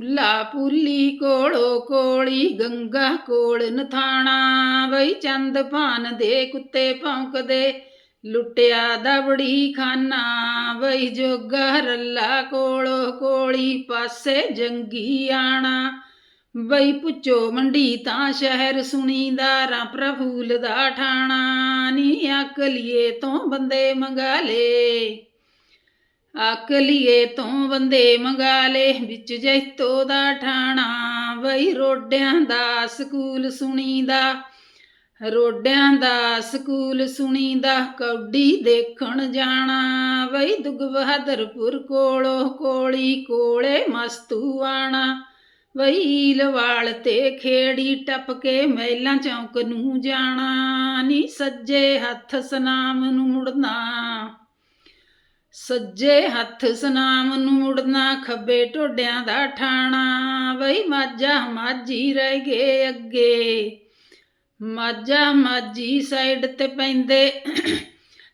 ਪੁੱਲਾ ਪੁੱਲੀ ਕੋੜੋ ਕੋਲੀ, ਗੰਗਾ ਕੋਲ ਨਥਾਣਾ ਬਈ ਚੰਦ ਭਾਨ ਦੇ ਕੁੱਤੇ ਭੌਂਕਦੇ। ਲੁੱਟਿਆ ਦਬੜੀ ਖਾਨਾ ਬਈ ਜੋਗਾ ਰੱਲਾ ਕੋੜੋ ਕੋਲੀ, ਪਾਸੇ ਜੰਗੀ ਆਣਾ। ਬਈ ਪੁੱਛੋ ਮੰਡੀ ਤਾਂ ਸ਼ਹਿਰ ਸੁਣੀਦਾਰਾਂ ਪ੍ਰਫੂਲ ਦਾ ਠਾਣਾ। ਨੀ ਅਕਲੀਏ ਤੋਂ ਬੰਦੇ ਮੰਗਾ ਲੇ। ਆਕਲੀਏ ਤੋਂ ਬੰਦੇ ਮੰਗਾ ਲੇ ਵਿੱਚ ਜੈਤੋ ਦਾ ਠਾਣਾ, ਬਈ ਰੋਡਿਆਂ ਦਾ ਸਕੂਲ ਸੁਣੀਦਾ। ਰੋਡਿਆਂ ਦਾ ਸਕੂਲ ਸੁਣੀਦਾ, ਕੌਡੀ ਦੇਖਣ ਜਾਣਾ। ਬਈ ਦੁੱਗ ਬਹਾਦਰਪੁਰ ਕੋਲੋਂ ਕੋਲੀ ਕੋਲੇ ਮਸਤੂ ਆਣਾ। ਵਈ ਲਵਾਲ ਤੇ ਖੇੜੀ ਟੱਪ ਕੇ ਮਹਿਲਾਂ ਚੌਂਕ ਨੂੰ ਜਾਣਾ। ਨੀ ਸੱਜੇ ਹੱਥ ਸਨਾਮ ਨੂੰ ਮੁੜਨਾ। ਸੱਜੇ ਹੱਥ ਸਨਾਮ ਨੂੰ ਮੁੜਨਾ, ਖੱਬੇ ਟੋਡਿਆਂ ਦਾ ਠਾਣਾ। ਵਈ ਮਾਝਾ ਮਾਝੀ ਰਹਿ ਗਏ ਅੱਗੇ। ਮਾਝਾ ਮਾਝੀ ਸਾਈਡ ਤੇ ਪੈਂਦੇ,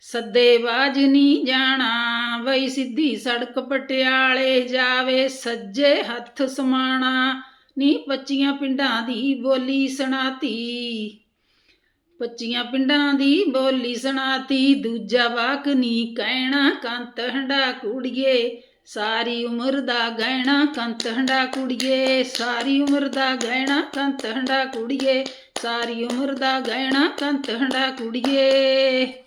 ਸੱਦੇ ਬਾਜ ਨਹੀਂ ਜਾਣਾ। ਵਈ ਸਿੱਧੀ ਸੜਕ ਪਟਿਆਲੇ ਜਾਵੇ, ਸੱਜੇ ਹੱਥ ਸਮਾਣਾ। ਨੀ ਪੱਚੀਆਂ ਪਿੰਡਾਂ ਦੀ ਬੋਲੀ ਸੁਣਾਤੀ ਪੱਚੀਆਂ ਪਿੰਡਾਂ ਦੀ ਬੋਲੀ ਸੁਣਾਤੀ, ਦੂਜਾ ਵਾਕ ਨੀ ਕਹਿਣਾ ਕੰਤ ਹੰਡਾ ਕੁੜੀਏ, ਸਾਰੀ ਉਮਰ ਦਾ ਗਹਿਣਾ ਕੰਤ ਹੰਡਾ ਕੁੜੀਏ, ਸਾਰੀ ਉਮਰ ਦਾ ਗਹਿਣਾ ਕੰਤ ਹੰਡਾ ਕੁੜੀਏ, ਸਾਰੀ ਉਮਰ ਦਾ ਗਹਿਣਾ ਕੰਤ ਹੰਡਾ ਕੁੜੀਏ।